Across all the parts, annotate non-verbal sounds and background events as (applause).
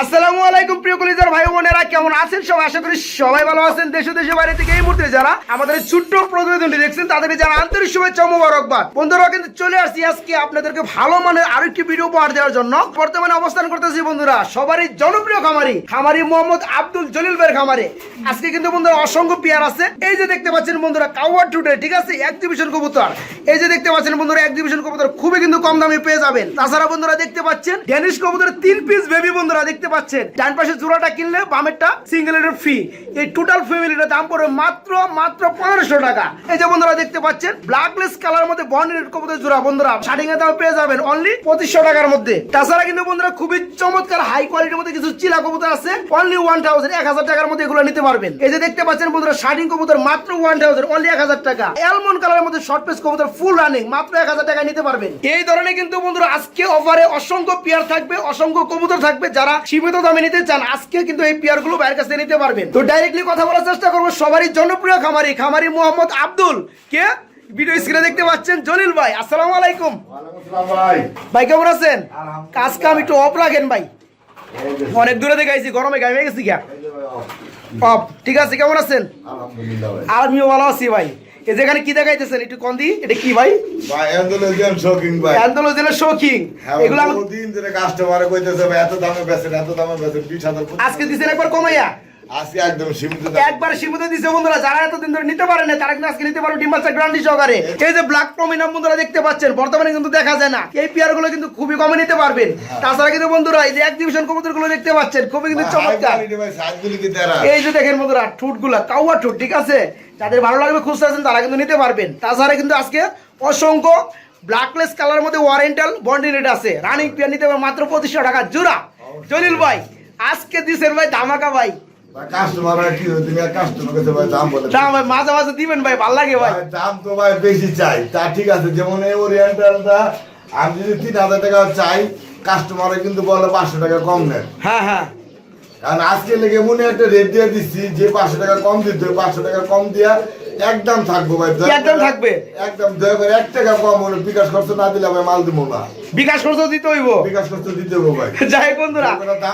আসসালামু আলাইকুম সবাই ভালো আছেন। থেকে যারা ছোট্ট যারা ভালো ভিডিও বর্তমানে অবস্থান করতেছি বন্ধুরা, সবারই জনপ্রিয় খামারি খামারি মোহাম্মদ আব্দুল জলিল আজকে কিন্তু অসংখ্য পেয়ার আছে। এই যে দেখতে পাচ্ছেন বন্ধুরা কাওয়ার টুটে ঠিক আছে? এক্সিবিশন কবুতর। এই যে দেখতে পাচ্ছেন বন্ধুরা এক্সিবিশন কবুতর খুবই কিন্তু কম দামে পেয়ে যাবেন। তাছাড়া বন্ধুরা দেখতে পাচ্ছেন ড্যানিশ কবুতরের তিন পিস বেবি বন্ধুরা দেখতে পাচ্ছেন। ডান পাশে জোড়াটা কিনলে বামেরটা সিঙ্গেল এর ফ্রি এই টোটাল ফ্যামিলিটার দাম পড়বে মাত্র মাত্র পনেরোশো টাকা। এই যে বন্ধুরা দেখতে পাচ্ছেন ব্ল্যাকলেস কালার মধ্যে বন্ডের কবুতর জোড়া। বন্ধুরা শার্টিং এর দাম পেয়ে যাবেন অনলি পঁচিশশো টাকার মধ্যে। তাছাড়া কিন্তু বন্ধুরা খুবই চমৎকার হাই কোয়ালিটির মধ্যে কিছু চিলা কবুতর আছে। অনলি ওয়ান থাউজেন্ড এক হাজার টাকার মধ্যে এগুলো নিতে পারবেন। এই যে দেখতে পাচ্ছেন বন্ধুরা শার্টিং কবুতর মাত্র ওয়ান থাউজেন্ড অনলি এক হাজার টাকা। অ্যালমন্ড কালারের মধ্যে শর্ট পিস কবুতর ফুল রানিং মাত্র এক হাজার টাকা নিতে পারবেন। এই ধরনের কিন্তু বন্ধুরা আজকে অফারে অসংখ্য পেয়ার থাকবে, অসংখ্য কবুতর থাকবে যারা সীমিত দামে নিতে চান। আজকে কিন্তু এই পেয়ারগুলো বাইরের কাছে নিতে পারবেন। তো ডাইরেক্টলি কথা বলার চেষ্টা করব সবারই জনপ্রিয় খামারি খামারি মোহাম্মদ আব্দুল। কে? ভিডিও স্ক্রিনে দেখতে পাচ্ছেন জলিল ভাই। আসসালামু আলাইকুম। ভাই। কেমন আছেন? কাজ কাম একটু অফ রাখেন ভাই। অনেক দূরে থেকে আইছি গরমে গামে গেছি গা অফ ঠিক আছে কেমন আছেন? আমিও ভালো আছি ভাই। এই যেখানে কি দেখাইতেছেন? একটু কন্দি এটা কি ভাই? ভাই অ্যান্ডোলজিয়ান শোকিং ভাই। অ্যান্থোলজিনের শৌখিন। হ্যাঁ এগুলো দিন ধরে কাস্টমারে কইতেছে ভাই এত দামে বেচেন এত দামে বেচেন বিশ হাজার পঁচিশ আজকে দিছেন একবার কমাইয়া। আজকে একদম সীমিত একবার সীমিত দিছে বন্ধুরা যারা এতদিন ধরে নিতে পারে না তারা কিন্তু আজকে নিতে পারো ডিম্বাচা গ্রান্ডি সহকারে। এই যে ব্ল্যাক প্রমিনাম বন্ধুরা দেখতে পাচ্ছেন বর্তমানে কিন্তু দেখা যায় না। এই পেয়ারগুলো কিন্তু খুবই কমে নিতে পারবেন। তাছাড়া কিন্তু বন্ধুরা এই যে এক্সিবিশন কবুতরগুলো দেখতে পাচ্ছেন খুবই কিন্তু চমৎকার। এই যে দেখেন বন্ধুরা ঠুটগুলা কাউয়া ঠুট ঠিক আছে? যাদের ভালো লাগবে খুঁজতে আছেন তারা কিন্তু নিতে পারবেন। তাছাড়া কিন্তু আজকে অসংখ্য ব্ল্যাকলেস কালার মধ্যে ওয়ারেন্টাল বন্ডি রেট আছে। রানিং পেয়ার নিতে পারবেন মাত্র পঁচিশশো টাকা। জোড়া জলিল ভাই আজকে দিছেন ভাই ধামাকা ভাই। দাম ভাই মাঝে মাঝে দিবেন ভাই ভালো লাগে ভাই। ভাই, দাম তো ভাই বেশি চাই। তা ঠিক আছে যেমন এই ওরিয়েন্টালটা আমি যদি তিন হাজার টাকা চাই কাস্টমারে কিন্তু বলে পাঁচশো টাকা কম নেন। হ্যাঁ হ্যাঁ। কারণ আজকে লেগে মনে একটা রেট দিয়ে দিচ্ছি যে পাঁচশো টাকা কম দিতে পাঁচশো টাকা কম দিয়া একদম থাকব ভাই একদম থাকবে? একদম দয়া করে এক টাকা কম হলে বিকাশ খরচ না দিলে ভাই মাল দিব না। বিকাশ খরচ দিতে হইব? বিকাশ খরচ দিতে হবে ভাই। যাই বন্ধুরা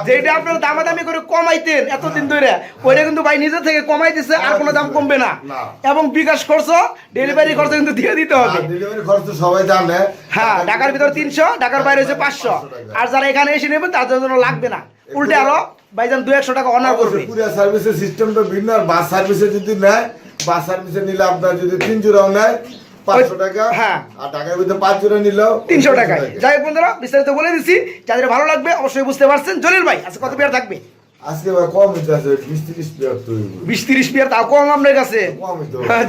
যেটা আপনারা দামাদামি করে কমাইতেন এতদিন ধরে ওইটা কিন্তু ভাই নিজে থেকে কমাই দিছে আর কোনো দাম কমবে না। না। এবং বিকাশ খরচ ডেলিভারি খরচ কিন্তু দিয়ে দিতে হবে। ডেলিভারি খরচ সবাই জানে। হ্যাঁ ঢাকার ভিতর তিনশো ঢাকার বাইরে হচ্ছে পাঁচশো আর যারা এখানে এসে নেবেন তাদের জন্য লাগবে না। উল্টে আরও ভাইজান দু একশো টাকা অনার করবে। কুরিয়ার সার্ভিসের সিস্টেমটা ভিন্ন আর বাস সার্ভিসে যদি নেয় বাস সার্ভিসে নিলে আপনার যদি তিন জোড়াও নেয় পাঁচশো টাকা। হ্যাঁ। তিনশো টাকায়। যাই হোক বন্ধুরা বিস্তারিত বলে দিচ্ছি যাদের ভালো লাগবে অবশ্যই বুঝতে পারছেন। জলিল ভাই আজকে কত পেয়ার থাকবে? আজকে ভাই কম আছে বিশ তিরিশ প্লেয়ার তো বিশ তিরিশ প্লেয়ার তাও কম আপনার কাছে। কম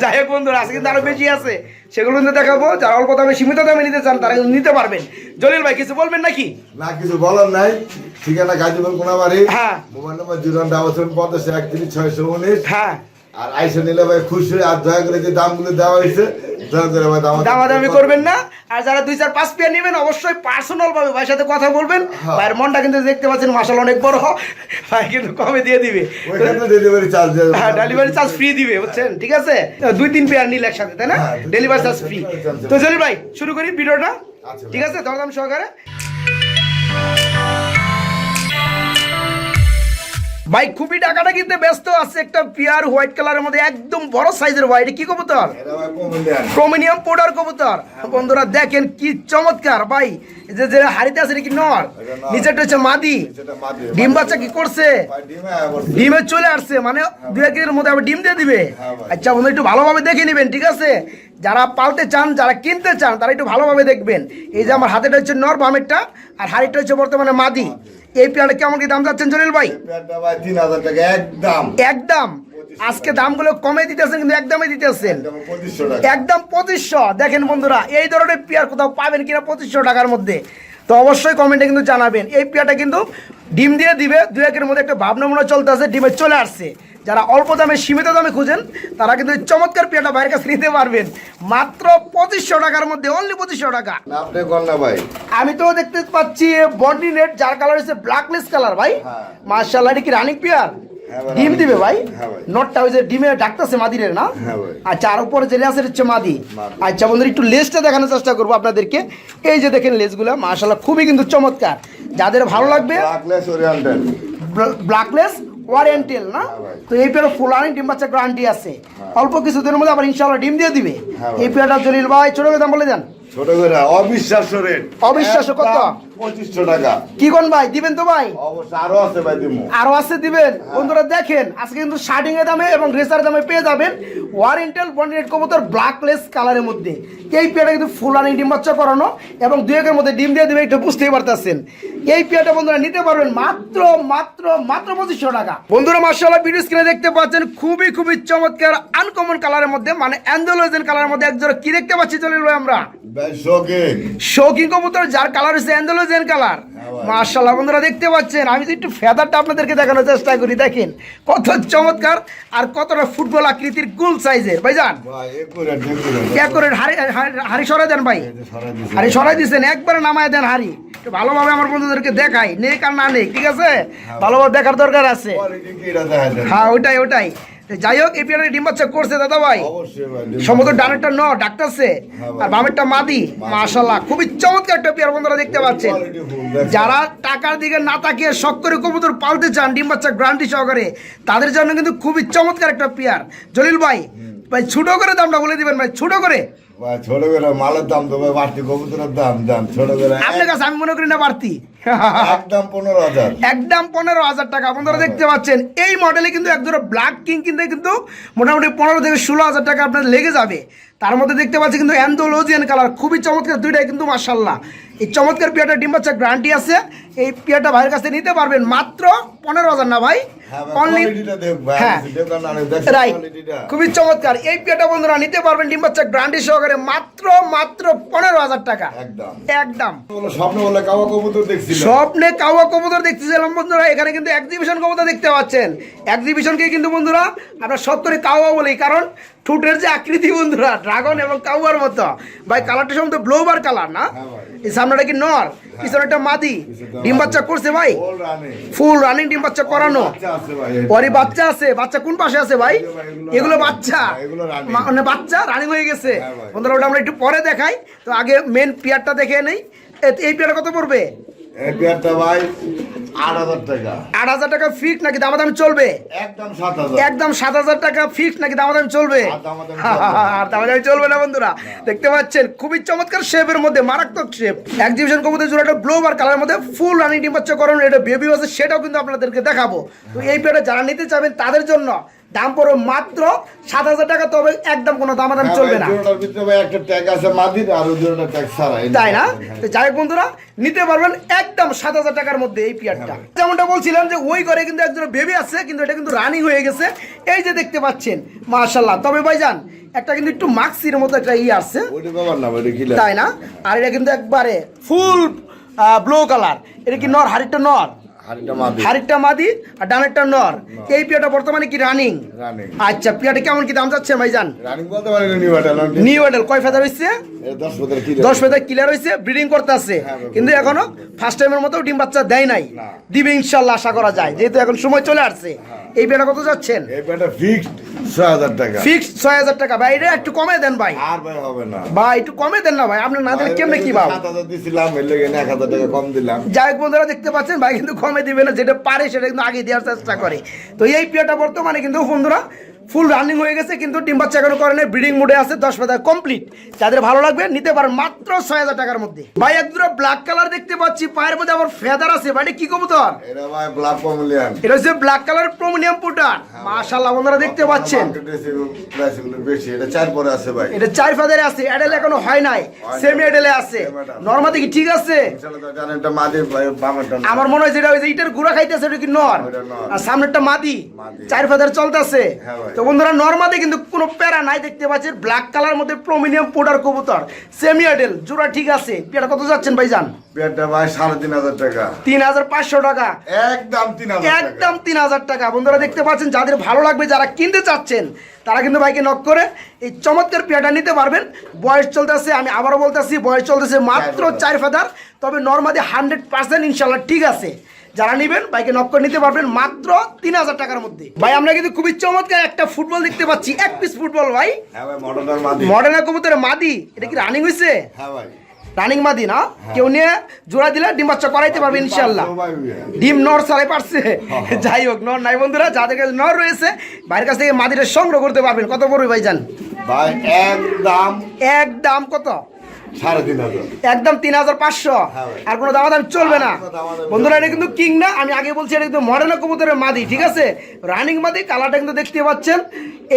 যাই হোক বন্ধুরা আজকে কিন্তু আরও বেশি আছে। সেগুলো কিন্তু দেখাবো যারা অল্প দামে সীমিত দামে নিতে চান তারা কিন্তু নিতে পারবেন। জলিল ভাই কিছু বলবেন নাকি? না কিছু বলার নাই। ঠিকানা গাজীপুর কোনাবাড়ি। হ্যাঁ। Mobile number zero double seven পঞ্চাশ একত্রিশ ছয়শো উনিশ। হ্যাঁ। আর আইসে নিলে ভাই খুশি আর দয়া করে যে দামগুলো দেওয়া হয়েছে দয়া করে ভাই দামাদামি করবেন। না। আর যারা দুই চার পাঁচ পেয়ার নেবেন অবশ্যই পার্সোনাল ভাবে ভাইয়ের সাথে কথা বলবেন। হ্যাঁ। ভাইয়ের মনটা কিন্তু দেখতে পাচ্ছেন মাসাল অনেক বড়। ভাই কিন্তু কমে দিয়ে দিবে। ডেলিভারি চার্জ হ্যাঁ ডেলিভারি চার্জ ফ্রি দিবে বুঝছেন? ঠিক আছে? দুই তিন পেয়ার নিলে একসাথে তাই না? ডেলিভারি চার্জ ফ্রি তো জলিল ভাই শুরু করি ভিডিওটা। আচ্ছা, ঠিক আছে? দরদাম সহকারে। ভাই খুবই টাকাটা কিনতে ব্যস্ত আছে। একটা পিয়ার হোয়াইট কালারের মধ্যে একদম বড় সাইজের এটা কি কবুতর? ক্রোমিনিয়াম পাউডার কবুতর। বন্ধুরা দেখেন কি চমৎকার। ভাই যে যে হাড়িতে আছে নাকি নর। নিচেরটা হচ্ছে মাদি। ডিম বাচ্চা কি করছে? ডিমে চলে আসছে। মানে দু এক দিনের মধ্যে আবার ডিম দিয়ে দিবে। হ্যাঁ আচ্ছা বন্ধু একটু ভালোভাবে দেখে নেবেন ঠিক আছে? যারা পালতে চান যারা কিনতে চান তারা একটু ভালোভাবে দেখবেন। এই যে আমার হাতেটা হচ্ছে নর বামেরটা আর হাড়িটা হচ্ছে বর্তমানে মাদি। এই পেয়ারটা কেমন কি দাম যাচ্ছেন জলিল ভাই? তিন হাজার টাকা একদম। একদম? আজকে দামগুলো কমে দিতেছেন কিন্তু একদমই দিতেছেন। একদম পঁচিশশো একদম পঁচিশশো। দেখেন বন্ধুরা এই ধরনের পেয়ার কোথাও পাবেন কিনা পঁচিশশো টাকার মধ্যে? তো অবশ্যই কমেন্টে কিন্তু জানাবেন। এই পেয়ারটা কিন্তু ডিম দিয়ে দিবে দু একের মধ্যে একটা ভাবনা মনে চলতে আছে ডিমে চলে আসছে। যারা অল্প দামে সীমিত দামে খুঁজেন তারা কিন্তু চমৎকার পেয়ারটা বাইরের কাছে নিতে পারবেন। মাত্র পঁচিশশো টাকার মধ্যে অনলি পঁচিশশো টাকা। আপনি ভাই। আমি তো দেখতে পাচ্ছি বডি নেট যার কালার হচ্ছে ব্ল্যাকলেস কালার ভাই। হ্যাঁ। মার্শাল্লাহ এটা কি রানিং পেয়ার? হ্যাঁ ডিম দিবে ভাই? হ্যাঁ। নটটা ওই যে ডিমে ডাকতেছে মাদিরের না। আচ্ছা আর উপরে যে লেসের হচ্ছে মাদি। আচ্ছা বন্ধুরা একটু লেসটা দেখানোর চেষ্টা করব আপনাদেরকে। এই যে দেখেন লেসগুলো মাশাল্লাহ খুবই কিন্তু চমৎকার। যাদের ভালো লাগবে ব্ল্যাকলেস ওয়ারেন্টেল না? হ্যাঁ তো এই পেয়ারা ফুল আনি ডিম বাচ্চা গ্যারান্টি আছে। অল্প কিছুদিনের মধ্যে আবার ইনশাআল্লাহ ডিম দিয়ে দিবে। হ্যাঁ। এই পেয়ারটা জলিল ভাই ছোট দাম বলে দেন? ছোট করে অবিশ্বাস্য রেট অবিশ্বাস্য কত? পঁচিশশো টাকা। কি কোন ভাই দিবেন তো ভাই? অবশ্যই আরও আছে ভাই দিমু। আরও আছে দিবেন? বন্ধুরা দেখেন আজকে কিন্তু শার্টিং এর দামে এবং রেসার দামে পেয়ে যাবেন ওয়ারেন্টেল বন্ডেড কবুতর ব্ল্যাকলেস কালারের মধ্যে। এই পেয়ারটা কিন্তু ফুলানি ডিম বাচ্চা করানো এবং দুই একের মধ্যে ডিম দিয়ে দিবে একটু বুঝতেই পারতেছেন। এই পেয়ারটা বন্ধুরা নিতে পারবেন মাত্র মাত্র মাত্র পঁচিশশো টাকা। বন্ধুরা মার্শাল্লাহ ভিডিও স্ক্রিনে দেখতে পাচ্ছেন খুবই খুবই চমৎকার আনকমন কালারের মধ্যে মানে অ্যান্ডোলোজেন কালারের মধ্যে একজোড়া কি দেখতে পাচ্ছি? চলে আমরা। শৌখিন কবুতর যার কালার হচ্ছে অ্যান্ডোলোজেন কালার মার্শাল্লাহ বন্ধুরা দেখতে পাচ্ছেন আমি তো একটু ফেদারটা আপনাদেরকে দেখানোর চেষ্টা করি দেখেন। কত চমৎকার আর কতটা ফুটবল আকৃতির গুল সাইজের ভাই হাড়ি হাড়ি সরাই দেন ভাই। হাড়ি সরাই দিচ্ছেন একবারে নামায় দেন হাড়ি। ভালোভাবে আমার বন্ধুদেরকে দেখাই নেক আর না নেক ঠিক আছে? ভালোভাবে দেখার দরকার আছে। হ্যাঁ ওটাই ওটাই। যাই হোক এই পিয়ারে ডিম বাচ্চা করছে দাদা ভাই। সম্ভবত ডানেরটা ন ডাকতেছে। হ্যাঁ। আর বামেরটা মাদি মাশাল্লাহ খুবই চমৎকার একটা পেয়ার বন্ধুরা দেখতে পাচ্ছেন। যারা টাকার দিকে না তাকিয়ে শখ করে কবুতর পালতে চান ডিম বাচ্চা গ্রান্টি সহকারে তাদের জন্য কিন্তু খুবই চমৎকার একটা পেয়ার। জলিল ভাই ভাই ছোট করে দামটা বলে দিবেন ভাই ছোট করে। ছোট করে মালের দাম তো ভাই বাড়তি কবুতরের দাম দাম ছোট করে। আপনার কাছে আমি মনে করি না বাড়তি। একদম পনেরো হাজার। একদম পনেরো হাজার টাকা। আপনারা দেখতে পাচ্ছেন এই মডেলে কিন্তু একদম ব্ল্যাক কিং কিনতে কিন্তু মোটামুটি পনেরো থেকে ষোলো হাজার টাকা আপনার লেগে যাবে। তার মধ্যে দেখতে পাচ্ছি কিন্তু অ্যান্ডোলজিয়ান কালার খুবই চমৎকার দুইটাই কিন্তু মার্শাল্লাহ এই চমৎকার পিয়াটা ডিম বাচ্চা গ্যারান্টি আছে। এই পিয়াটা ভাইয়ের কাছে নিতে পারবেন মাত্র পনেরো হাজার না ভাই? হ্যাঁ অনলি ভাই হ্যাঁ। রাইট খুবই চমৎকার। এই পিয়াটা বন্ধুরা নিতে পারবেন ডিম বাচ্চা গ্যারান্টি সহকারে মাত্র মাত্র পনেরো হাজার টাকা। একদম। একদম। স্বপ্ন বলে কাওয়া কবুতর দেখছিল স্বপ্নে কাওয়া কবুতর দেখতেছিলাম বন্ধুরা এখানে কিন্তু এক্সিবিশন কবুতর দেখতে পাচ্ছেন। এক্সিবিশনকে কিন্তু বন্ধুরা আমরা সব করে কাওয়া বলি কারণ ঠুটের যে আকৃতি বন্ধুরা ড্রাগন এবং কাউয়ার মতো। ভাই কালারটা সম্ভবত ব্লোবার কালার না? হ্যাঁ এই সামনেটা কি নর? পিছনে একটা মাদি। পিছনটা ডিম বাচ্চা করছে ভাই? ফুল রানিং ডিম বাচ্চা করানো। পরে বাচ্চা আছে। বাচ্চা কোন পাশে আছে ভাই? এগুলো। বাচ্চা। হ্যাঁ, মানে বাচ্চা রানিং হয়ে গেছে। হ্যাঁ বন্ধুরা ওটা আমরা একটু পরে দেখাই। তো আগে মেন পিয়ারটা দেখে নেই। এই পিয়ারটা কত পড়বে? পেয়ারটা ভাই আট হাজার টাকা। আট হাজার টাকা ফিক্স নাকি দামাদামি চলবে? একদম সাত হাজার। একদম সাত হাজার টাকা ফিক্স নাকি দামাদামি চলবে? আর দামাদামি চলবে না। বন্ধুরা। দেখতে পাচ্ছেন খুবই চমৎকার শেপের মধ্যে মারাত্মক শেপ এক্সিবিশন কবুতর জোড়াটা ব্লো আর কালার মধ্যে ফুল রানিং ডিম বাচ্চা করানো এটা বেবি আছে সেটাও কিন্তু আপনাদেরকে দেখাবো। তো এই পেয়ারটা যারা নিতে চাবেন তাদের জন্য দাম পড়বে মাত্র সাত হাজার টাকা তবে একদম কোনো দামাদামি হ্যাঁ চলবে না। জোড়াটার ভিতরে ভাই একটা ট্যাগ আছে মাদির আর ওই ট্যাগ ছাড়া তাই না? হ্যাঁ। তো যাই বন্ধুরা নিতে পারবেন একদম সাত হাজার টাকার মধ্যে এই পিয়ারটা যেমনটা বলছিলাম যে ওই ঘরে কিন্তু একজন বেবি আছে কিন্তু এটা কিন্তু রানিং হয়ে গেছে। এই যে দেখতে পাচ্ছেন মাশাল্লাহ তবে ভাইজান একটা কিন্তু একটু মাক্সির মতো একটা ই আসছে। কিলা তাই না? আর এটা কিন্তু একবারে ফুল ব্লু কালার এটা কি নর হাড়িটা নর? হাড়িটা মাদি। আর ডানেরটা নর। এই পিয়াটা বর্তমানে কি রানিং আচ্ছা পিয়াটা কেমন কি দাম যাচ্ছে ভাইজান? নিউ কয় ফেদার হয়েছে দশ ফেদার ক্লিয়ার হয়েছে ব্রিডিং করতে আছে হ্যাঁ, কিন্তু এখনও ফার্স্ট টাইমের মতো ডিম বাচ্চা দেয় নাই। দিবে ইনশাল্লাহ আশা করা যায়। যেহেতু এখন সময় চলে আসছে। এই বেটা কত যাচ্ছেন? এই বেটা ফিক্সড ছয় হাজার টাকা। ফিক্সড ছয় হাজার টাকা। ভাই এটা একটু কমে দেন ভাই। আর ভাই হবে না। ভাই একটু কমে দেন না ভাই। আপনি না দিলে কেমনে কি ভাব? সাত হাজার দিছিলাম এর লেগে এক হাজার টাকা কম দিলাম। যাই বন্ধুরা দেখতে পাচ্ছেন ভাই কিন্তু কমে দিবে না। যেটা পারে সেটা কিন্তু আগে দেওয়ার চেষ্টা করে। তো এই পিয়াটা বর্তমানে কিন্তু বন্ধুরা ফুল রানিং হয়ে গেছে কিন্তু ডিম বাচ্চা এখনও করে নাই ব্রিডিং মুডে আছে দশ পাতা কমপ্লিট যাদের ভালো লাগবে নিতে পারেন মাত্র ছয় হাজার টাকার মধ্যে। ভাই এক দুটো ব্ল্যাক কালার দেখতে পাচ্ছি পায়ের মধ্যে আবার ফেদার আছে। ভাই কি কবুতর? এটা এটা হচ্ছে ব্ল্যাক কালার প্রমিনিয়াম পুটার মাশাল্লাহ বন্ধুরা দেখতে পাচ্ছেন। এটা চার পরে আছে ভাই। এটা চার ফাদারে আছে এডেল এখনও হয় নাই। সেমি এডেলে আছে। নর্মাদি কি ঠিক আছে? এটা। আমার মনে হয় যেটা ওই যে ইটার গুড়া খাইতেছে ওটা কি নর? আর সামনেরটা মাদি। চার ফাদার চলতেছে। হ্যাঁ ভাই। তো বন্ধুরা নর্মাদি কিন্তু কোনো প্যারা নাই দেখতে পাচ্ছেন ব্ল্যাক কালার মধ্যে প্রোমিনিয়াম পোডার কবুতর সেমি আইডেল জোড়া ঠিক আছে। পেয়ারা কত যাচ্ছেন পেয়ারটা ভাই সাড়ে তিন হাজার টাকা। তিন হাজার পাঁচশো টাকা। একদম তিন হাজার টাকা। একদম তিন হাজার টাকা। বন্ধুরা দেখতে পাচ্ছেন যাদের ভালো লাগবে যারা কিনতে চাচ্ছেন তারা কিন্তু নক করে এই চমৎকার পেয়ারটা নিতে পারবেন। বয়স চলতেছে আমি আবারও বলতেছি বয়স চলতেছে মাত্র চার ফাদার তবে নর্মাদি হান্ড্রেড পার্সেন্ট ইনশাল্লাহ ঠিক আছে। যারা নেবেন বাইকে নক করে নিতে পারবেন মাত্র তিন হাজার টাকার মধ্যে। ভাই আমরা কিন্তু খুবই চমৎকার একটা ফুটবল দেখতে পাচ্ছি এক পিস ফুটবল ভাই। হ্যাঁ মডার্ন কবুতরের মাদি। এটা কি রানিং হয়েছে হ্যাঁ ভাই। রানিং মাদি না? কেউ নিয়ে জোড়া দিলে ডিম বাচ্চা করাইতে পারবে ইনশাল্লাহ ডিম নর সালে পারছে। যাই হোক নর নাই বন্ধুরা যাদের কাছে নর রয়েছে বাইরের কাছ থেকে মাদিটা সংগ্রহ করতে পারবেন। কত পড়বে ভাই জান ভাই এক দাম। এক দাম কত? একদম তিন হাজার পাঁচশো। হ্যাঁ আর কোনো দামাদাম চলবে না। বন্ধুরা এটা কিন্তু কিং না আমি আগে বলছি এটা কিন্তু মডার্ন কবুতরের মাদি ঠিক আছে? রানিং মাদি কালারটা কিন্তু দেখতে পাচ্ছেন।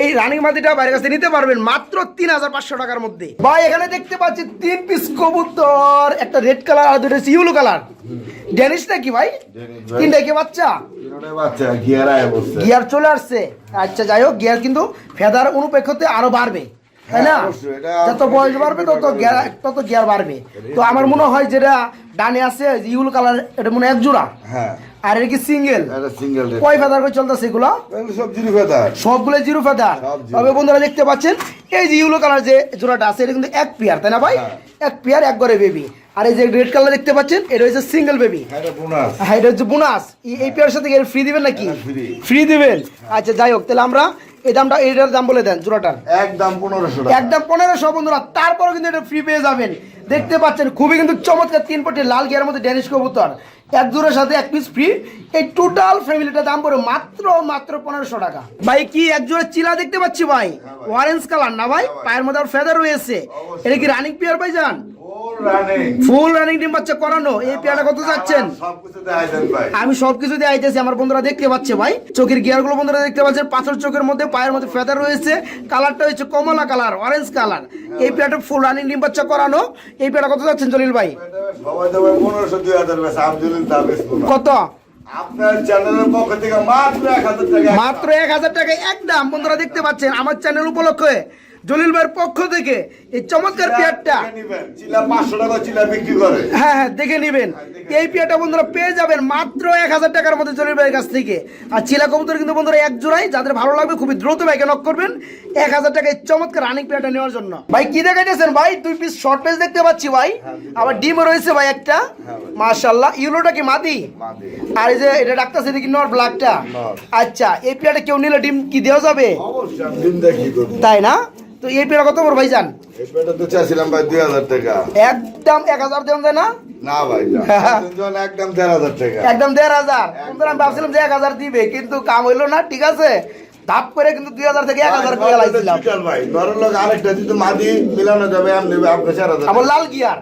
এই রানিং মাদিটা বাইরের কাছে নিতে পারবেন মাত্র তিন হাজার পাঁচশো টাকার মধ্যে। ভাই এখানে দেখতে পাচ্ছি তিন পিস কবুতর একটা রেড কালার আর দুটো ইউলো কালার ড্যানিশ নাকি ভাই? তিনটা কি বাচ্চা? গিয়ার গিয়ার চলে আসছে। আচ্ছা যাই হোক গিয়ার কিন্তু ফেদার অনুপেক্ষতে আরও বাড়বে। তাই না? হ্যাঁ, অবশ্যই, এটা- যত বয়স বাড়বে তত গিয়ার তত গিয়ার বাড়বে। তো আমার মনে হয় যেটা ডানে আছে ইউল কালার এটা মনে হয় এক জোড়া। হ্যাঁ। আর এটা কি সিঙ্গেল? সিঙ্গেল কয় ফেদার করে চলতেছে এগুলো? সব জিরো ফেদার। সবগুলো জিরো ফেদার। তবে বন্ধুরা দেখতে পাচ্ছেন এই যে ইউলো কালার যে জোড়াটা আছে এটা কিন্তু এক পেয়ার তাই না ভাই? হ্যাঁ। এক পেয়ার এক ঘরে বেবি আর এই যে রেড কালার দেখতে পাচ্ছেন এটা হচ্ছে সিঙ্গেল বেবি হ্যাঁ এটা হচ্ছে বোনাস এই পেয়ারের সাথে ফ্রি দিবেন নাকি? ফ্রি দিবেন? আচ্ছা যাই হোক তাহলে আমরা এই দামটা এইটার দাম বলে দেন জোড়াটার। এক দাম পনেরোশো একদম পনেরোশো বন্ধুরা। তারপরও কিন্তু এটা ফ্রি পেয়ে যাবেন। দেখতে পাচ্ছেন খুবই কিন্তু চমৎকার তিন পটি লাল গিয়ার মধ্যে ড্যানিশ কবুতর। এক জোড়ার সাথে এক পিস ফ্রি এই টোটাল ফ্যামিলিটা দাম পড়ে মাত্র মাত্র পনেরোশো টাকা। ভাই কি এক জোড়া চিলা দেখতে পাচ্ছি ভাই? অরেঞ্জ কালার না ভাই? পায়ের মধ্যে আর ফেদার রয়েছে। এটা কি রানিং পেয়ার ভাই যান ফুল রানিং ডিম বাচ্চা করানো। এই পেয়ারটা কত যাচ্ছেন আমি সবকিছু দিয়ে আইতেছি আমার বন্ধুরা দেখতে পাচ্ছে ভাই। চোখের গিয়ারগুলো বন্ধুরা দেখতে পাচ্ছেন পাথর চোখের মধ্যে পায়ের মধ্যে ফেদার রয়েছে কালারটা হচ্ছে কমলা কালার অরেঞ্জ কালার এই পেয়ারটা ফুল রানিং ডিম বাচ্চা করানো। এই পেয়ারটা কত যাচ্ছেন জলিল ভাই। কত? আপনার চ্যানেলের পক্ষ থেকে মাত্র এক হাজার টাকা। মাত্র এক হাজার টাকা একদম। বন্ধুরা দেখতে পাচ্ছেন আমার চ্যানেল উপলক্ষে জলিল ভাইয়ের পক্ষ থেকে এই চমৎকার পেয়ারটা দেখে টাকা হ্যাঁ হ্যাঁ দেখে নেবেন। এই পেয়ারটা বন্ধুরা পেয়ে যাবেন মাত্র এক হাজার টাকার মধ্যে জলিল ভাইয়ের কাছ থেকে। আর চিলা কবুতর কিন্তু বন্ধুরা এক জোড়াই যাদের ভালো লাগবে খুবই দ্রুত ভাইকে নক করবেন এক হাজার টাকায় চমৎকার রানিং পেয়ারটা নেওয়ার জন্য। ভাই কি দেখাইতেছেন ভাই? দুই পিস শর্ট পেজ দেখতে পাচ্ছি ভাই। আবার ডিমও রয়েছে ভাই একটা। মাশাল্লাহ ইউলোটা কি মাদি। আর এই যে এটা ডাক্তার সেদিকে নর ব্ল্যাকটা আচ্ছা এই পেয়ারটা কেউ নিলে ডিম কি দেওয়া যাবে? দেখি তাই না? তো এই পেয়ার কত বড় ভাই যান এই পেটা তো চাইছিলাম ভাই দুই হাজার টাকা। একদম এক হাজার যায় না? না ভাই (laughs) তিনজন একদম দেড় হাজার টাকা। একদম দেড় হাজার। আমি ভাবছিলাম যে এক হাজার দিবে কিন্তু কাম হইল না ঠিক আছে? ধাপ করে কিন্তু দুই হাজার থেকে এক হাজার করে লাইছিলাম। ভাই নরের লোক আরেকটা যদি মাদি মিলানো যাবে আমি নেবে আপনার চার হাজার লাল গিয়ার।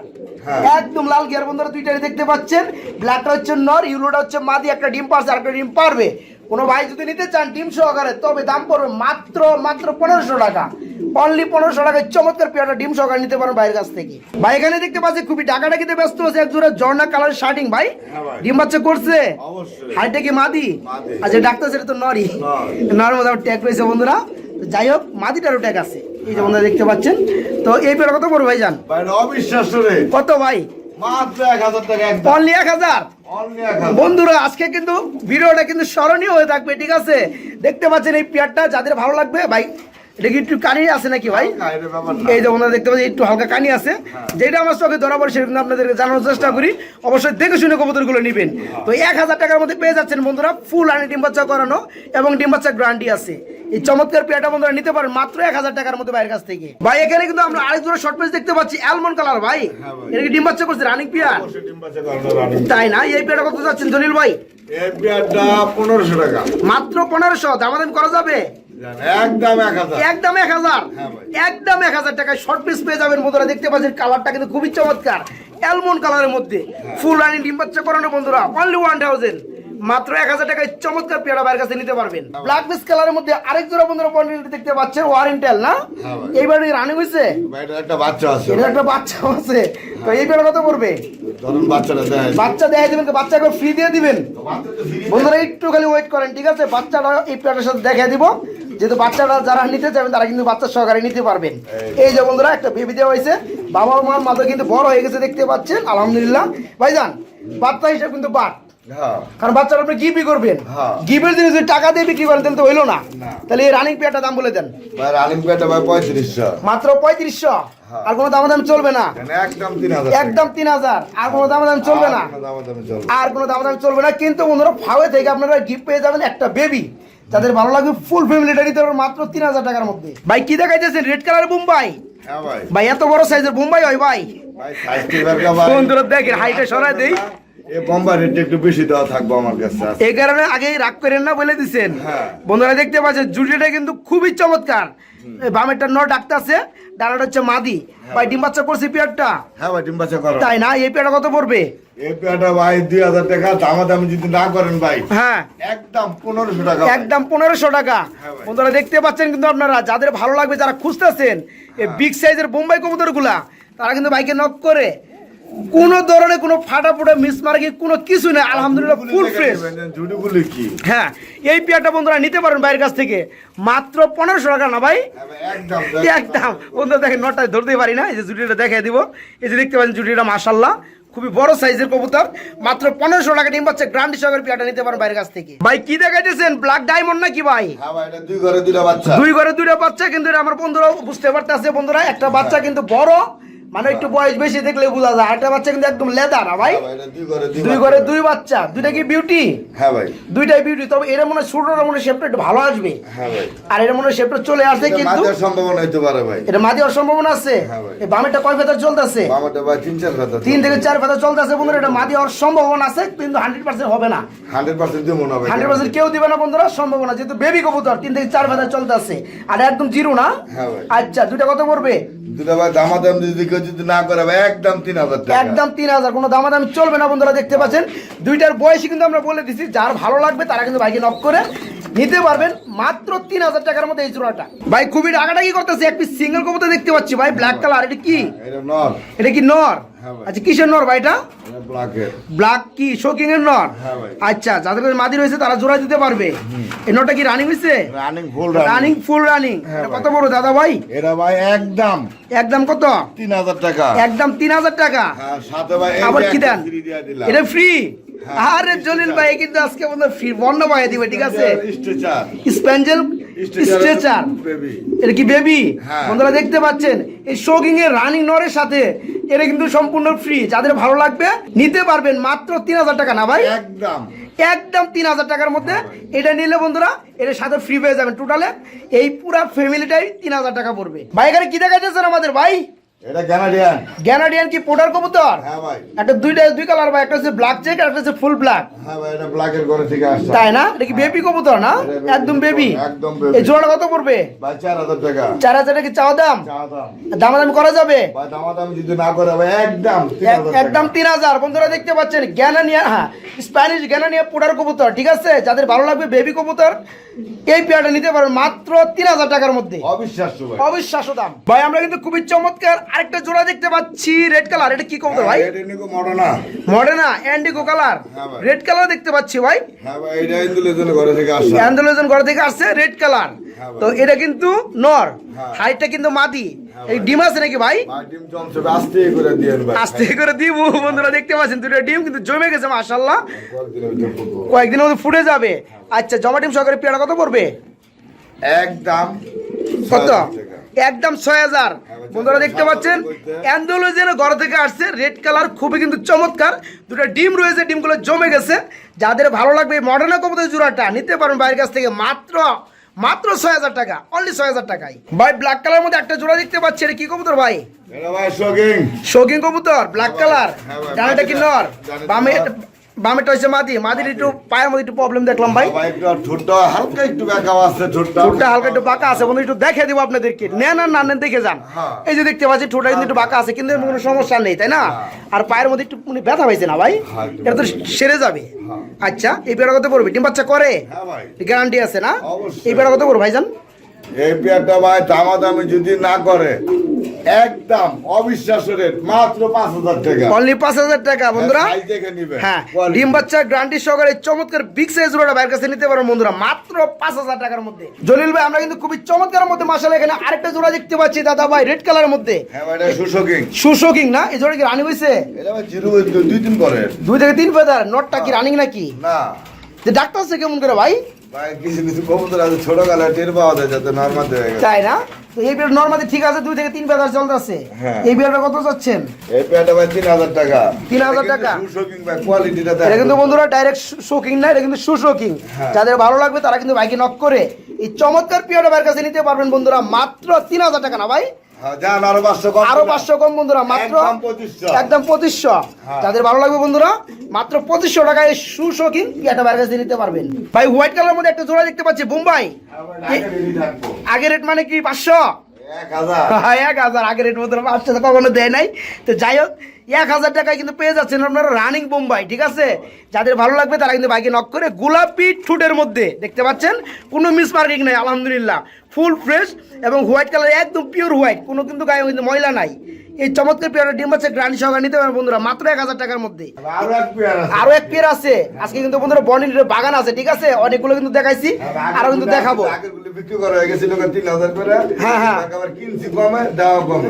হ্যাঁ। একদম লাল গিয়ার বন্ধুরা দুইটাই দেখতে পাচ্ছেন। ব্ল্যাকটা হচ্ছে নর ইউলোটা হচ্ছে মাদি একটা ডিম পারছে আর একটা ডিম পারবে। কোনো ভাই যদি নিতে চান ডিম সহকারে তবে দাম পড়বে মাত্র মাত্র পনেরোশো টাকা। অনলি পনেরোশো টাকায় চমৎকার পেয়ারটা ডিম সহকারে নিতে পারেন ভাইয়ের কাছ থেকে। ভাই এখানে দেখতে পাচ্ছি খুবই ডাকাডাকিতে ব্যস্ত আছে এক জোড়া ঝর্ণা কালার শার্টিং ভাই। হ্যাঁ ডিম বাচ্চা করছে। হাইটে কি মাদি। আচ্ছা ডাক্তার সেটা তো নরি। নর। নর মধ্যে ট্যাগ রয়েছে বন্ধুরা। যাই হোক মাদিটারও ট্যাগ আছে। এই যে বন্ধুরা দেখতে পাচ্ছেন। তো এই পেয়ার কত পড়বে ভাই এটা কত ভাই? মাত্র এক হাজার টাকা অনলি এক হাজার? বন্ধুরা, আজকে কিন্তু ভিডিওটা কিন্তু স্মরণীয় হয়ে থাকবে, ঠিক আছে? দেখতে পাচ্ছেন এই পেয়ারটা, যাদের ভালো লাগবে, ভাই এটা কি একটু কানি আছে নাকি ভাই? না, এটা ব্যাপার না। এই যে বন্ধুরা দেখতে পাচ্ছেন একটু হালকা কানি আছে। যেটা আমার চোখে ধরা পড়ে সেটা আপনাদেরকে জানানোর চেষ্টা করি। অবশ্যই দেখে শুনে কবুতরগুলো নেবেন। তো এক হাজার টাকার মধ্যে পেয়ে যাচ্ছেন বন্ধুরা ফুল আনি ডিম বাচ্চা করানো এবং ডিম বাচ্চা গ্যারান্টি আছে। এই চমৎকার পেয়ারটা বন্ধুরা নিতে পারেন মাত্র এক হাজার টাকার মধ্যে বাইরের কাছ থেকে। ভাই এখানে কিন্তু আমরা আরেক শর্ট পেজ দেখতে পাচ্ছি অ্যালমন্ড কালার ভাই। হ্যাঁ ভাই। এটা কি ডিম বাচ্চা করছে রানিং পেয়ার। তাই না? এই কত যাচ্ছেন ভাই? এই পেয়ারটা পনেরোশো টাকা। মাত্র পনেরোশো দামাদাম করা যাবে? একদম এক হাজার। একদম এক হাজার। হ্যাঁ একদম এক হাজার টাকায় শর্ট পিস পেয়ে যাবেন বন্ধুরা দেখতে পাচ্ছেন কালারটা কিন্তু খুবই চমৎকার। অ্যালমন্ড কালারের মধ্যে। ফুল রানিং ডিম বাচ্চা করানো বন্ধুরা অনলি ওয়ান থাউজেন্ড মাত্র এক হাজার টাকায় চমৎকার পেয়ারা বাইরের কাছে নিতে পারবেন। ব্ল্যাক পিস কালারের মধ্যে আরেক জোড়া বন্ধুরা পন্ডিল দেখতে পাচ্ছেন ওয়ারেন্টেল না? হ্যাঁ। এইবার রানিং হয়েছে? একটা বাচ্চা আছে। এটা একটা বাচ্চা আছে। তো এই পেয়ারা কত পড়বে? বাচ্চা দেখাই দিবেন বাচ্চাকে ফ্রি দিয়ে দিবেন। বাচ্চা বন্ধুরা একটু খালি ওয়েট করেন ঠিক আছে? বাচ্চাটা এই প্লেটের সাথে দেখা দিব। যেহেতু বাচ্চাটা যারা নিতে চাবেন তারা কিন্তু বাচ্চার সহকারে নিতে পারবেন। এই। যে বন্ধুরা একটা বেবি দেওয়া হয়েছে। বাবা মার মাথা কিন্তু বড় হয়ে গেছে দেখতে পাচ্ছেন? আলহামদুলিল্লাহ। ভাইজান বাচ্চা হিসেবে কিন্তু বাট কারণ বাচ্চাটা আপনি গিফটই করবেন? হ্যাঁ। গিফটের জিনিস যদি টাকা দিয়ে বিক্রি করেন তাহলে তো হইল না। তাহলে এই রানিং পেয়ারটা দাম বলে দেন। ভাই রানিং পেয়ারটা ভাই পঁয়ত্রিশশো। মাত্র পঁয়ত্রিশশো? হ্যাঁ। আর কোনো দামাদামি চলবে না। একদম তিন হাজার। আর কোনো দামাদামি চলবে না। আর কোনো দামাদামি চলবে না। কিন্তু বন্ধুরা ফাওয়ে থেকে আপনারা গিফট পেয়ে যাবেন একটা বেবি যাদের ভালো লাগবে ফুল ফ্যামিলিটা নিতে পারবেন মাত্র তিন হাজার টাকার মধ্যে। ভাই কি দেখাইতেছেন? রেড কালার মুম্বাই হ্যাঁ ভাই। ভাই এত বড় সাইজের মুম্বাই হয় ভাই। বন্ধুরা দেখেন হাইটে সরাই দেই। এই কারণে রাগ করেন না বলে দিছেন। হ্যাঁ। বন্ধুরা দেখতে পাচ্ছেন জুটিটা কিন্তু খুবই চমৎকার। বামেরটা ন ডাকতেছে ডানাটা হচ্ছে মাদি। ভাই ডিম বাচ্চা করছে পেয়ারটা? হ্যাঁ ভাই ডিম বাচ্চা করো। তাই না? এই পেয়ারটা কত পড়বে? এই ভাই দুই হাজার টাকা দামাদামি যদি না করেন ভাই হ্যাঁ। একদম পনেরোশো টাকা একদম পনেরোশো টাকা। হ্যাঁ বন্ধুরা দেখতে পাচ্ছেন কিন্তু আপনারা যাদের ভালো লাগবে যারা খুঁজতেছেন এই বিগ সাইজের বোম্বাই কবুতরগুলা তারা কিন্তু বাইকে নক করে কোনো ধরনের কোনো ফাটা ফুটা মিস মার্কিং কোনো কিছু নেই। আলহামদুলিল্লাহ ফুল ফ্রেশ হ্যাঁ এই পেয়ারটা বন্ধুরা নিতে পারেন বাইরের কাছ থেকে। মাত্র পনেরোশো টাকা না ভাই? হ্যাঁ একদম বন্ধুরা দেখেন নটায় ধরতেই পারি না। এই যে জুটিটা দেখাই দিব। এই যে দেখতে পাচ্ছেন জুটিটা মাসাল্লাহ খুবই বড় সাইজের কবুতর। মাত্র পনেরোশো টাকা ডিম পাচ্ছে। গ্রান্ড সহকারে পেয়ারটা নিতে পারেন বাইরের কাছ থেকে। ভাই কি দেখাইতেছেন? ব্ল্যাক ডায়মন্ড নাকি ভাই? হ্যাঁ দুই ঘরে দুইটা বাচ্চা। দুই ঘরে দুইটা বাচ্চা কিন্তু আমার বন্ধুরাও বুঝতে পারতেছে বন্ধুরা। একটা বাচ্চা কিন্তু বড় মানে একটু বয়স বেশি দেখলে বোঝা যায়। একটা বাচ্চা কিন্তু একদম লেদা না ভাই? হ্যাঁ দুই ঘরে দুই বাচ্চা। দুইটা কি বিউটি হ্যাঁ ভাই। দুইটাই বিউটি তবে এর মনে ছোটটা মনে হয় শেপটা একটু ভালো আসবে। হ্যাঁ ভাই। আর এর মনে হয় শেপটা চলে আসে কিন্তু মাঝের সম্ভাবনা হইতে পারে ভাই। এটা মাদি হওয়ার সম্ভাবনা আছে? হ্যাঁ ভাই। এই বামেরটা কয় ফেতার চলতেছে? আমারটা ভাই তিন চার তিন থেকে চার ফেতার চলতেছে বন্ধুরা এটা মাদি হওয়ার সম্ভাবনা আছে কিন্তু হান্ড্রেড পার্সেন্ট হবে না। হান্ড্রেড পার্সেন্ট দেবো না ভাই। হান্ড্রেড পার্সেন্ট কেউ দিবে না বন্ধুরা সম্ভাবনা। যেহেতু বেবি কবুতর তিন থেকে চার ফেতার চলতেছে। আর একদম জিরো না? হ্যাঁ। আচ্ছা দুইটা কত পড়বে? দুটা ভাই দামাদাম যদি কেউ যদি না করে ভাই একদম তিন হাজার টাকা। একদম তিন হাজার কোনো দামাদামি চলবে না বন্ধুরা দেখতে পাচ্ছেন? দুইটার কিন্তু আমরা বলে দিচ্ছি যার ভালো লাগবে তারা কিন্তু ভাইকে নক করে নিতে পারবেন। মাত্র তিন হাজার টাকার মধ্যে এই জোড়াটা। ভাই খুবই ডাকাডাকি করতেছে একটি সিঙ্গেল কবুতর দেখতে পাচ্ছি ভাই ব্ল্যাক কালার এটা কি? এটা নর। এটা কি নর। আচ্ছা কিসের নর ভাই এটা? এটা ব্ল্যাক কি? শোকিং এর নর? হ্যাঁ আচ্ছা যাদের কাছে মাদি রয়েছে তারা জোড়া দিতে পারবে। এই নরটা কি রানিং হয়েছে running full running full running হ্যাঁ কত বড় দাদা ভাই? এরা ভাই একদম। একদম কত? তিন হাজার টাকা। একদম তিন হাজার টাকা। হ্যাঁ সাথে ভাই আবার কি দেন। এটা ফ্রি হ্যাঁ। আরে জলিল ভাই কিন্তু আজকে আমাদের পাইয়ে দিবে ঠিক আছে? স্প্যাঞ্জেল স্ট্রেচার এটা কি বেবি? হ্যাঁ। বন্ধুরা দেখতে পাচ্ছেন এই শোকিং এর রানিং নরের সাথে এটা কিন্তু সম্পূর্ণ ফ্রি যাদের ভালো লাগবে নিতে পারবেন মাত্র তিন হাজার টাকা না ভাই? একদম। একদম তিন হাজার টাকার মধ্যে। এটা নিলে বন্ধুরা এটার সাথে ফ্রি পেয়ে যাবেন টোটালে এই পুরো ফ্যামিলিটাই তিন হাজার টাকা পড়বে। ভাই এখানে কি দেখাচ্ছেন আমাদের ভাই? এটা ক্যানাডিয়ান গ্যানাডিয়ান কি পোটার কবুতর? হ্যাঁ ভাই। একটা দুইটা দুই কালার ভাই একটা হচ্ছে ব্ল্যাক চেক একটা হচ্ছে ফুল ব্ল্যাক হ্যাঁ ভাই এটা ব্ল্যাকের ঘরে থেকে আসছে। তাই না? এটা কি বেবি কবুতর না? একদম বেবি একদম baby। এই জোড়াটা কত পড়বে? ভাই চার হাজার টাকা। চার হাজার টাকা চাওয়া দাম? চা দাম। দামাদামি করা যাবে? ভাই দামাদামি যদি না করে ভাই একদম তিন হাজার একদম তিন হাজার। বন্ধুরা দেখতে পাচ্ছেন হ্যাঁ স্প্যানিশ জ্ঞানানিয়া পোডার কবুতর ঠিক আছে? যাদের ভালো লাগবে বেবি কবুতর এই পেয়ারটা নিতে পারেন মাত্র তিন হাজার টাকার মধ্যে। অবিশ্বাস্য ভাই। অবিশ্বাস্য দাম। ভাই আমরা কিন্তু খুবই চমৎকার আরেকটা জোড়া দেখতে পাচ্ছি রেড কালার এটা কি কবুতর ভাই? হ্যাঁ, মডেনা। অ্যান্ডিগো কালার হ্যাঁ রেড কালার দেখতে পাচ্ছি ভাই। হ্যাঁ ভাই এটা থেকে আসছে। ঘর থেকে আসছে রেড কালার হ্যাঁ তো এটা কিন্তু নর। হ্যাঁ। হাইটটা কিন্তু মাদি। হ্যাঁ এই ডিম আছে নাকি ভাই? আস্তে করে দিব বন্ধুরা দেখতে পাচ্ছেন দুটো ডিম কিন্তু জমে গেছে মাশাল্লাহ কয়েকদিনের ভিতরে মধ্যে ফুটে যাবে। আচ্ছা জমা ডিম সহকারে পেয়ারা কত পড়বে? একদম। কত? 6,000 টাকা। একদম ছয় হাজার। বন্ধুরা দেখতে পাচ্ছেন অ্যান্ডোলজের ঘর থেকে আসছে রেড কালার খুবই কিন্তু চমৎকার। দুটো ডিম রয়েছে ডিমগুলো জমে গেছে। যাদের ভালো লাগবে মডার্না কবুতর জোড়াটা নিতে পারেন বাইরের কাছ থেকে মাত্র মাত্র ছয় হাজার টাকা অনলি ছয় হাজার টাকায়। ভাই ব্ল্যাক কালার মধ্যে একটা জোড়া দেখতে পাচ্ছি এটা কি কবুতর ভাই? শোকিং কবুতর ব্ল্যাক কালার হ্যাঁ ডানাটা কি নর? বামে। বামেটা হচ্ছে মাদি। মাদির একটু পায়ের মধ্যে একটু প্রবলেম দেখলাম ভাই। ঠোঁটটা হালকা একটু বেঁকা আছে ঠোঁটটা। ঠোঁটটা হালকা একটু বাঁকা আছে। বন্ধু একটু দেখে দিব আপনাদেরকে। নেন আর না নেন দেখে যান। হ্যাঁ। এই যে দেখতে পাচ্ছি ঠোঁটটা কিন্তু একটু বাঁকা আছে কিন্তু কোনো সমস্যা নেই তাই না? হ্যাঁ। আর পায়ের মধ্যে একটু মানে ব্যথা পাইছে না ভাই? হ্যাঁ, এটা তো সেরে যাবে। হ্যাঁ। আচ্ছা এই পেয়ারা কত পড়বে? ডিম বাচ্চা করে? হ্যাঁ গ্যারান্টি আছে না? এই পেয়ারা কত পড়বে ভাইজান? এই পেয়ারটা ভাই দামাদামি যদি না করে একদম অবিশ্বাস্য রেট মাত্র পাঁচ হাজার টাকা। অনলি পাঁচ হাজার টাকা বন্ধুরা। সাইজ হ্যাঁ ডিম বাচ্চা গ্রান্টি সহকারে চমৎকার বিগ সাইজ রোডা বাইরের কাছে নিতে পারো বন্ধুরা। মাত্র পাঁচ হাজার টাকার মধ্যে। জলিল ভাই আমরা কিন্তু খুবই চমৎকার মধ্যে মাসাল এখানে আরেকটা জোড়া দেখতে পাচ্ছি দাদা ভাই রেড কালারের মধ্যে। হ্যাঁ সুশোকিং সুশোকিং না? এই জোড়া কি রানিং হয়েছে দুই দিন পরে দুই থেকে তিন ফেদার নটটা কি রানিং নাকি? না। ডাক্তার কেমন করে ভাই? কিছু কিছু কবুতর আছে ছোট গালে টের পাওয়া যায় যাতে নর্মাল হয়ে গেছে। তাই না? তো এই বিয়ার নর্মালি ঠিক আছে দুই থেকে তিন বেদার চলতেছে। এই বিয়ারটা কত চাচ্ছেন এই প্যান্টটা ভাই তিন হাজার টাকা। 3,000 টাকা? শোকিং ভাই কোয়ালিটিটা এটা কিন্তু বন্ধুরা ডাইরেক্ট শোকিং না এটা কিন্তু হ্যাঁ। যাদের ভালো লাগবে তারা কিন্তু বাইকে নক করে এই চমৎকার পিওটা বাইরের কাছে নিতে পারবেন বন্ধুরা মাত্র তিন হাজার টাকা না ভাই? আরও পাঁচশো কম আরও পাঁচশো কম বন্ধুরা মাত্র একদম পঁচিশশো। হ্যাঁ। যাদের ভালো লাগবে বন্ধুরা মাত্র পঁচিশশো টাকায় সুশোকিং পিয়াটা বাইরের কাছে নিতে পারবেন। ভাই হোয়াইট কালার মধ্যে একটা জোড়া দেখতে পাচ্ছি বোম্বাই। আগে ready থাকব। আগের রেট মানে কি পাঁচশো? এক হাজার। হ্যাঁ, রেট মতো পাঁচশো কখনো দেয় নাই। তো যাই হোক এক হাজার টাকায় কিন্তু পেয়ে যাচ্ছেন আপনারা রানিং বোম্বাই ঠিক আছে? যাদের ভালো লাগবে তারা কিন্তু বাইকে নক করে গোলাপি ঠুটের মধ্যে দেখতে পাচ্ছেন? কোনো মিস মার্কিং নেই আলহামদুলিল্লাহ। ফুল ফ্রেশ এবং হোয়াইট কালার একদম পিওর হোয়াইট। কোনো কিন্তু গায়ে কিন্তু ময়লা নাই। এই চমৎকার পেয়ারের ডিম আছে গ্রানি সহকারে নিতে পারেন বন্ধুরা মাত্র এক হাজার টাকার মধ্যে। আরও এক পেয়ার আছে। পেয়ার আজকে কিন্তু বন্ধুরা বর্ণিলের বাগান আছে ঠিক আছে? অনেকগুলো কিন্তু দেখাইছি আরও কিন্তু দেখাবো। হয়ে হ্যাঁ,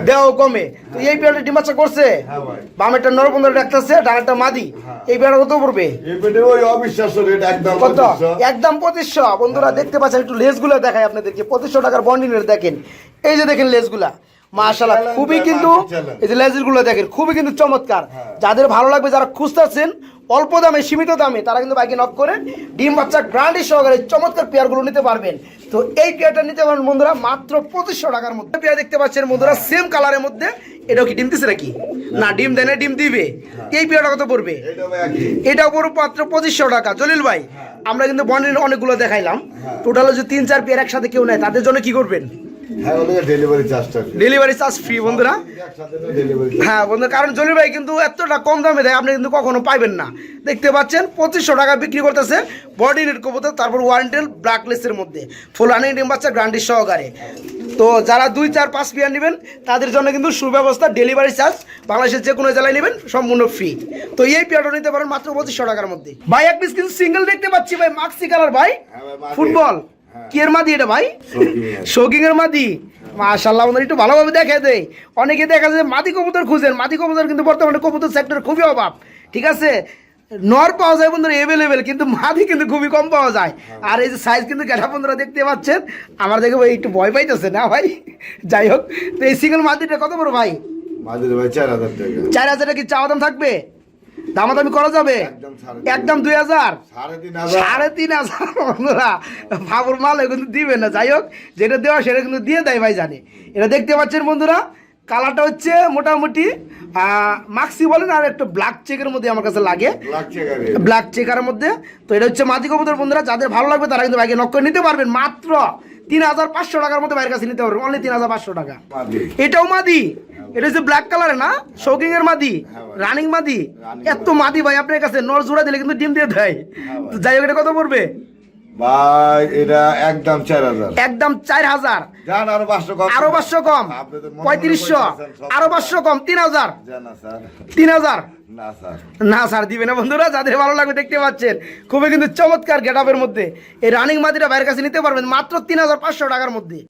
দেওয়া কমে তো এই পেয়ারটা ডিম করছে? হ্যাঁ বামেরটা নরপন্দ্র ডাকতেছে ডানেরটা মাদি। এই পেয়ারটা কত পড়বে? একদম কত? একদম পঁচিশশো। বন্ধুরা দেখতে পাচ্ছেন একটু লেসগুলো দেখাই আপনাদেরকে। পঁচিশশো টাকার বন্ডিনের দেখেন। এই যে দেখেন লেসগুলা মাশাল্লাহ চ্যালেঞ্জ খুবই কিন্তু এই যে লেজগুলো দেখেন খুবই কিন্তু চমৎকার। হ্যাঁ। যাদের ভালো লাগবে যারা খুঁজতেছেন অল্প দামে সীমিত দামে তারা কিন্তু বাইকে নক করে ডিম বাচ্চা গ্রান্ডি সহকারে চমৎকার পেয়ারগুলো নিতে পারবেন। তো এই পেয়ারটা নিতে পারবেন বন্ধুরা মাত্র পঁচিশশো টাকার মধ্যে। পেয়ার দেখতে পাচ্ছেন বন্ধুরা সেম কালারের মধ্যে। এটাও কি ডিম দিছে নাকি? না ডিম দেয় না ডিম দিবে। এই পেয়ারটা কত পড়বে। এটা পুরো মাত্র পঁচিশশো টাকা। জলিল ভাই আমরা কিন্তু বন্ডের অনেকগুলো দেখাইলাম। হ্যাঁ। টোটাল হচ্ছে তিন চার পেয়ার একসাথে কেউ নেয় তাদের জন্য কি করবেন? হ্যাঁ ওদের ডেলিভারি চার্জটা ডেলিভারি চার্জ ফ্রি বন্ধুরা। হ্যাঁ বন্ধু কারণ জলিল ভাই কিন্তু এতটা কম দামে দেয় আপনি কিন্তু কখনো পাইবেন না। দেখতে পাচ্ছেন পঁচিশশো টাকা বিক্রি করতেছে বডি নেট কবুতর তারপর ওয়ারেন্টেল ব্ল্যাকলেসের মধ্যে। ফুল ডিম বাচ্চা সহকারে। তো যারা দুই চার পাঁচ পেয়ার নেবেন তাদের জন্য কিন্তু সুব্যবস্থা ডেলিভারি চার্জ বাংলাদেশের যে কোনো জেলায় নেবেন সম্পূর্ণ ফ্রি তো এই পেয়ারটা নিতে পারেন মাত্র পঁচিশশো টাকার মধ্যে। ভাই এক পিস কিন্তু সিঙ্গেল দেখতে পাচ্ছি ভাই মাক্সি কালার ভাই। ফুটবল হ্যাঁ। কি এর মাদি এটা ভাই। শৌকিং এর মাদি। মাশাল্লাহ আমাদের একটু ভালোভাবে দেখে দেয় অনেকে দেখা যায় মাদি কবুতর খুঁজেন। মাদি কবুতর কিন্তু বর্তমানে কবুতর সেক্টর খুবই অভাব। ঠিক আছে? নর পাওয়া যায় বন্ধুরা এভেলেবেল কিন্তু মাদি কিন্তু খুবই কম পাওয়া যায়। আর এই যে সাইজ কিন্তু গেটা বন্ধুরা দেখতে পাচ্ছেন আমার দেখে ভাই একটু ভয় পাইতেছে না ভাই? যাই হোক তো এই সিঙ্গেল মাদিটা কত বড় ভাই? চার হাজার টাকা। চার হাজার কি চাওয়া দাম থাকবে? দামাদামি করা যাবে? একদম দুই হাজার? সাড়ে তিন হাজার। বন্ধুরা। মাল কিন্তু দিবে না। যাই হোক যেটা দেওয়া সেটা কিন্তু দিয়ে দেয় ভাই জানে এটা দেখতে পাচ্ছেন বন্ধুরা কালারটা হচ্ছে মোটামুটি মাক্সি বলেন আর একটা ব্ল্যাক চেকের মধ্যে আমার কাছে লাগে। ব্ল্যাক চেকারের মধ্যে। তো এটা হচ্ছে মাদি কবুতর বন্ধুরা যাদের ভালো লাগবে তারা কিন্তু বাইকে নক করে নিতে পারবেন। মাত্র তিন হাজার পাঁচশো টাকার মধ্যে বাইরের কাছে নিতে পারবেন। অনলি তিন হাজার পাঁচশো টাকা। এটাও মাদি। এটা হচ্ছে ব্ল্যাক কালারে না শৌকিং এর মাদি হ্যাঁ রানিং মাদি এত মাদি। ভাই আপনার কাছে নর জোড়া দিলে কিন্তু ডিম দিয়ে দেয়। হ্যাঁ তো যাই হোক এটা কত পড়বে? ভাই এটা একদম চার হাজার। একদম চার হাজার। আরও পাঁচশো কম। আরও পাঁচশো কম। আপনি তো পঁয়ত্রিশশো। আরও পাঁচশো কম তিন হাজার। তিন হাজার। না স্যার। না স্যার দিবে না বন্ধুরা যাদের ভালো লাগবে দেখতে পাচ্ছেন। খুবই কিন্তু চমৎকার গেট মধ্যে। এই রানিং মাদিটা বাইরের কাছে নিতে পারবেন মাত্র তিন হাজার পাঁচশো টাকার মধ্যে।